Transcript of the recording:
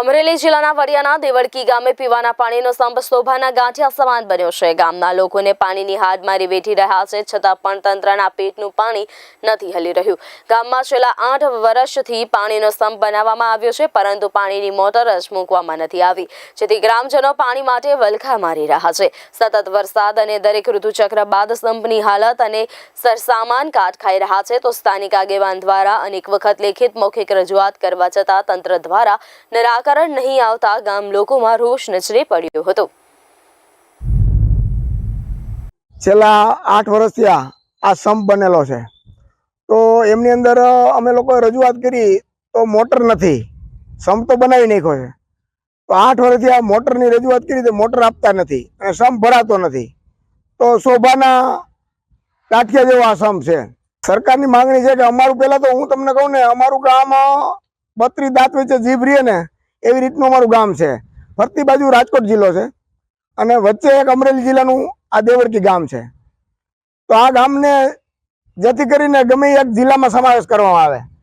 અમરેલી જિલ્લાના વડિયાના દેવળકી ગામે પીવાના પાણીનો સંપ શોભાના ગાંઠિયા સમાન બન્યો છે. ગામના લોકોને પાણીની હાડમારી વેઠી રહ્યા છે, છતાં પણ તંત્રના પેટનું પાણી નથી હલી રહ્યું. ગામમાં છેલ્લા આઠ વર્ષથી પાણીનો સંપ બનાવવામાં આવ્યો છે, પરંતુ પાણીની મોટર જ મૂકવામાં નથી આવી, જેથી ગ્રામજનો પાણી માટે વલખા મારી રહ્યા છે. સતત વરસાદ અને દરેક ઋતુચક્ર બાદ સંપની હાલત અને સરસામાન કાટ ખાઈ રહ્યા છે, તો સ્થાનિક આગેવાન દ્વારા અનેક વખત લેખિત મૌખિક રજૂઆત કરવા છતાં તંત્ર દ્વારા નિરાકરણ નહીં આવતા ગામ લોકોમાં રોષ નજરે પડ્યો હતો. છેલ્લા આઠ વર્ષથી આ સંપ બનેલો છે. તો એમની અંદર અમે લોકોએ રજૂઆત કરી તો મોટર નથી. સંપ તો બનાવી નાખ્યો છે. તો આઠ વર્ષથી આ મોટરની રજૂઆત કરી તો મોટર આપતા નથી અને સંપ ભરાતો નથી. તો શોભાના કાઠિયા જેવો આ સંપ છે. સરકારની માંગણી છે કે અમારું પહેલાં તો હું તમને કહું ને, અમારું ગામ બત્રી દાંત વચ્ચે જીભ રહીએ ને એવી રીતનું અમારું ગામ છે. ફરતી બાજુ રાજકોટ જિલ્લો છે. અને વચ્ચે એક અમરેલી જિલ્લાનું આ દેવળકી ગામ છે. તો આ ગામને જેથી કરીને ગમે એક જિલ્લામાં સમાવેશ કરવામાં આવે.